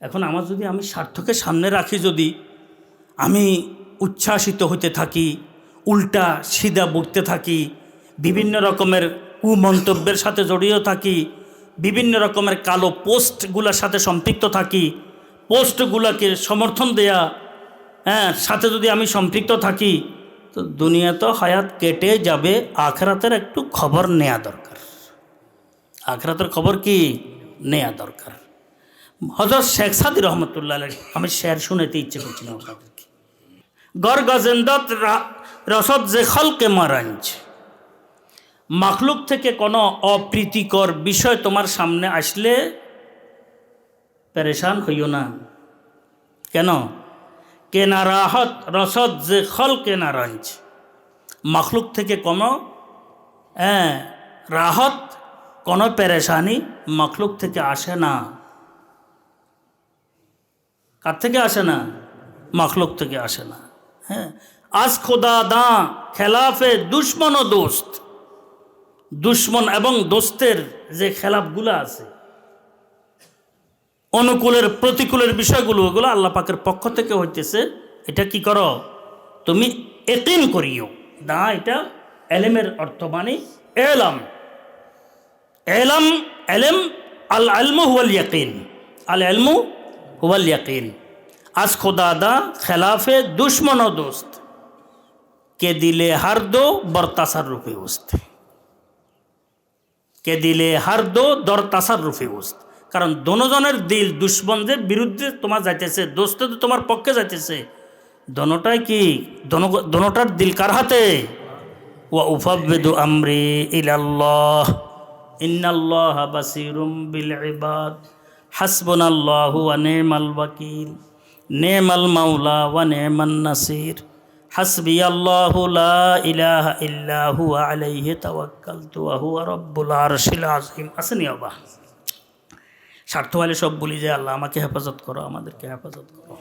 এখন আমার যদি আমি স্বার্থকে সামনে রাখি যদি, আমি উচ্ছ্বাসিত হতে থাকি, উল্টা সিধা বকতে থাকি, বিভিন্ন রকমের কুমন্তব্যের সাথে জড়িয়ে থাকি, বিভিন্ন রকমের কালো পোস্টগুলোর সাথে সম্পৃক্ত থাকি, পোস্টগুলোকে সমর্থন দেয়া হ্যাঁ সাথে যদি আমি সম্পৃক্ত থাকি, তো দুনিয়া তো হায়াত কেটে যাবে, আখরাতের একটু খবর নেওয়া দরকার। আখরাতের খবর কি? নেওয়া দরকার। হজরত শেখ সাদি রহমতুল্লাহ আমি শের শুনেতে ইচ্ছে করছিলাম আপনাদেরকে। গর গজেন্দত রসদ যে খলকে মারাঞ্চ। মাখলুক থেকে কোনো অপ্রীতিকর বিষয় তোমার সামনে আসলে পেরেশান হইও না। কেন? কেনা রাহত রসদ যে খল কেনা রঞ্চ মখলুক থেকে কোনো হ্যাঁ রাহত কোনো পেরেশানি মখলুক থেকে আসে না। কার থেকে আসে না? মখলুক থেকে আসে না। হ্যাঁ? আজ খোদা দা খেলাফে দুশ্মন ও দোস্ত। দুশ্মন এবং দোস্তের যে খেলাফগুলো আছে, অনুকূলের, প্রতিকূলের বিষয়গুলো, ওগুলো আল্লাহ পাকের পক্ষ থেকে হইতেছে, এটা কি করো? তুমি একিন করিও। না এটা এলেমের অর্থ মানে এলাম। এলাম, এলেম আল আলমু হুয়াল ইয়াকিন আল আলমু হুয়াল ইয়াকিন আজ খোদা দা খেলাফে দুশ্মন ও দোস্ত। কে দিলে হার দো বরতাসার রূপে উস্ত কে দিলে হার দো দর তাসার রূপে উস্ত কারণ দনোজনের দিল দুশ্মনদের বিরুদ্ধে তোমার যাইতেছে দোস্ত তো তোমার পক্ষে যাইতেছে। দনোটাই কি? দনো- দনোটার দিল কার হাতে? ওয়া উফাব্বিদু আমরি ইলাল্লাহ। ইন্নাল্লাহ বাসিরুম বিল ইবাদ। হাসবুনাল্লাহু ওয়া নি'মাল ওয়াকিল। নি'মাল মাওলা ওয়া নেমান নাসির। হাসবি আল্লাহু লা ইলাহা ইল্লা হুয়া আলাইহি তাওয়াক্কালতু ওয়া হুয়া রব্বুল আরশিল আযীম। আসেনি আবা স্বার্থ হলে সব বলি যে আল্লাহ, আমাকে হেফাজত করো, আমাদেরকে হেফাজত করো।